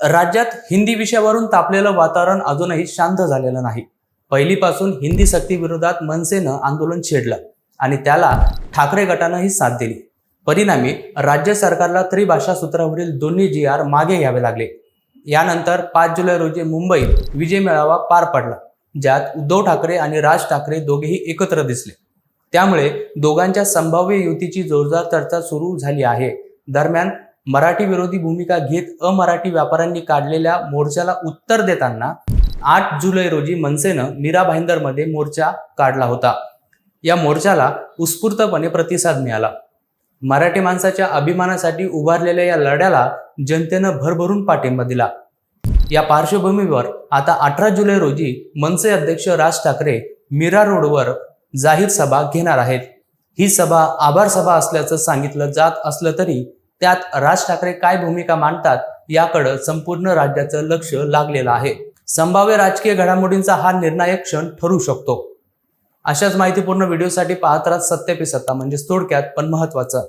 राज्यात हिंदी विषयावरून तापलेलं वातावरण अजूनही शांत झालेलं नाही. पहिलीपासून हिंदी सक्ती विरोधात मनसेनं आंदोलन छेडलं आणि त्याला ठाकरे गटानंही साथ दिली. परिणामी राज्य सरकारला त्रिभाषा सूत्रावरील दोन्ही जी आर मागे घ्यावे लागले. यानंतर पाच जुलै रोजी मुंबईत विजय मेळावा पार पडला ज्यात उद्धव ठाकरे आणि राज ठाकरे दोघेही एकत्र दिसले. त्यामुळे दोघांच्या संभाव्य युतीची जोरदार चर्चा सुरू झाली आहे. दरम्यान मराठी विरोधी भूमिका घेत अमराठी व्यापाऱ्यांनी काढलेल्या मोर्चाला उत्तर देताना आठ जुलै रोजी मनसेनं मीरा भाईंदरमध्ये मोर्चा काढला होता. या मोर्चाला उत्स्फूर्तपणे प्रतिसाद मिळाला. मराठी माणसाच्या अभिमानासाठी उभारलेल्या या लढ्याला जनतेनं भरभरून पाठिंबा दिला. या पार्श्वभूमीवर आता अठरा जुलै रोजी मनसे अध्यक्ष राज ठाकरे मीरा रोडवर जाहीर सभा घेणार आहेत. ही सभा आभार सभा असल्याचं सांगितलं जात असलं तरी त्यात राज ठाकरे काय भूमिका मांडतात याकडं संपूर्ण राज्याचं लक्ष लागलेलं आहे. संभाव्य राजकीय घडामोडींचा हा निर्णायक क्षण ठरू शकतो. अशाच माहितीपूर्ण व्हिडिओसाठी पाहत राहत सत्य पे सत्ता म्हणजेच थोडक्यात पण महत्वाचं.